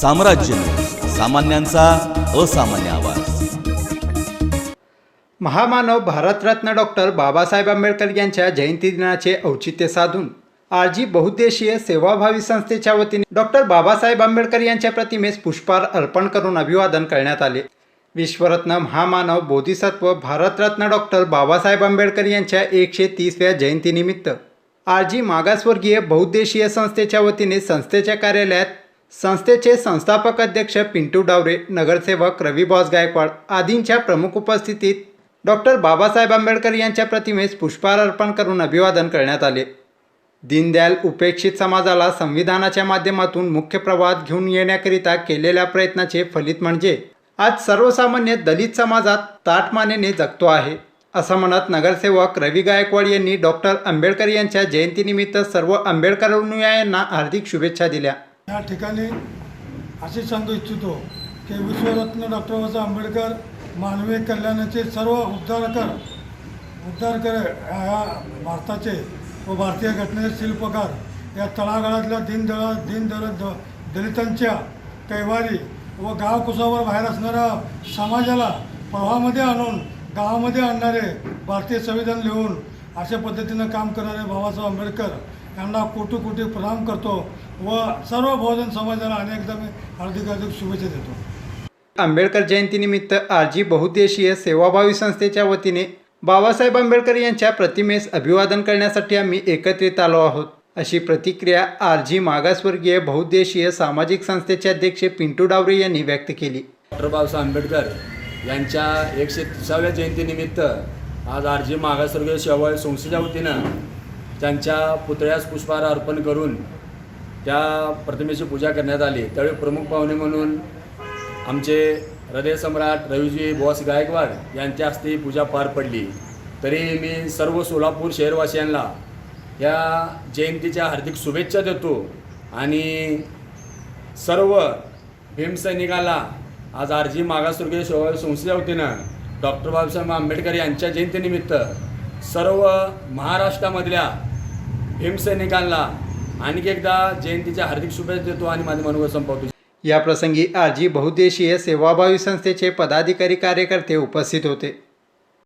साम्राज्य सामान्यांचा असामान्य आवाज. महामानव भारतरत्न डॉक्टर बाबासाहेब आंबेडकर यांच्या जयंती दिनाचे औचित्य साधून आरजी बहुद्देशीय सेवाभावी संस्थेच्या वतीने डॉक्टर बाबासाहेब आंबेडकर यांच्या प्रतिमेस पुष्पहार अर्पण करून अभिवादन करण्यात आले. विश्वरत्न महामानव बोधिसत्व भारतरत्न डॉक्टर बाबासाहेब आंबेडकर यांच्या एकशे तीसव्या जयंतीनिमित्त आरजी मागासवर्गीय बहुद्देशीय संस्थेच्या वतीने संस्थेच्या कार्यालयात संस्थेचे संस्थापक अध्यक्ष पिंटू डावरे नगरसेवक रवी बॉस गायकवाड आदींच्या प्रमुख उपस्थितीत डॉक्टर बाबासाहेब आंबेडकर यांच्या प्रतिमेस पुष्पहार अर्पण करून अभिवादन करण्यात आले. दीनदयाल उपेक्षित समाजाला संविधानाच्या माध्यमातून मुख्य प्रवाहात घेऊन येण्याकरिता केलेल्या प्रयत्नाचे फलित म्हणजे आज सर्वसामान्य दलित समाजात ताटमानेने जगतो आहे असं म्हणत नगरसेवक रवी गायकवाड यांनी डॉक्टर आंबेडकर यांच्या जयंतीनिमित्त सर्व आंबेडकर अनुयायांना हार्दिक शुभेच्छा दिल्या. या ठिकाणी असे सांगू इच्छितो की विश्वरत्न डॉक्टर बाबासाहेब आंबेडकर मानवी कल्याणाचे सर्व उद्धारकर उद्धारकर ह्या भारताचे व भारतीय घटनेचे शिल्पकार या तळागाळातल्या दीनदळा दीनदळ द दलितांच्या कैवारी व गावकुसावर बाहेर असणाऱ्या समाजाला प्रवाहामध्ये आणून गावामध्ये आणणारे भारतीय संविधान लिहून अशा पद्धतीनं काम करणारे बाबासाहेब आंबेडकर यांना कोटी कोटी प्रणाम करतो व सर्व बहुजन समाजाला अनेकदा मी हार्दिक हार्दिक शुभेच्छा देतो. आंबेडकर जयंतीनिमित्त आरजी बहुद्देशीय सेवाभावी संस्थेच्या वतीने बाबासाहेब आंबेडकर यांच्या प्रतिमेस अभिवादन करण्यासाठी आम्ही एकत्रित आलो आहोत. अशी प्रतिक्रिया आरजी मागासवर्गीय बहुद्देशीय सामाजिक संस्थेचे अध्यक्ष पिंटू डावरे यांनी व्यक्त केली. डॉक्टर बाबासाहेब आंबेडकर यांच्या एकशे तिसाव्या जयंतीनिमित्त आज आर जी मागासवर्गीय सेवा संस्थेच्या वतीनं त्यांच्या पुतळ्यास पुष्पहार अर्पण करून त्या प्रतिमेची पूजा करण्यात आली. त्यावेळी प्रमुख पाहुणे म्हणून आमचे हृदयसम्राट रवीजी बॉस गायकवाड यांच्या हस्ते पूजा पार पडली. तरी मी सर्व सोलापूर शहरवासियांना या जयंतीच्या हार्दिक शुभेच्छा देतो आणि सर्व भीमसैनिकाला आज आरजी मागासवर्गीय सेवा संस्थेच्या वतीनं डॉक्टर बाबासाहेब आंबेडकर यांच्या जयंतीनिमित्त सर्व महाराष्ट्रामधल्या भीमसैनिकांना आणखी एकदा जयंतीच्या हार्दिक शुभेच्छा देतो आणि माझे मनोगत संपवतो. या प्रसंगी आरजी बहुद्देशीय सेवाभावी संस्थेचे पदाधिकारी कार्यकर्ते उपस्थित होते.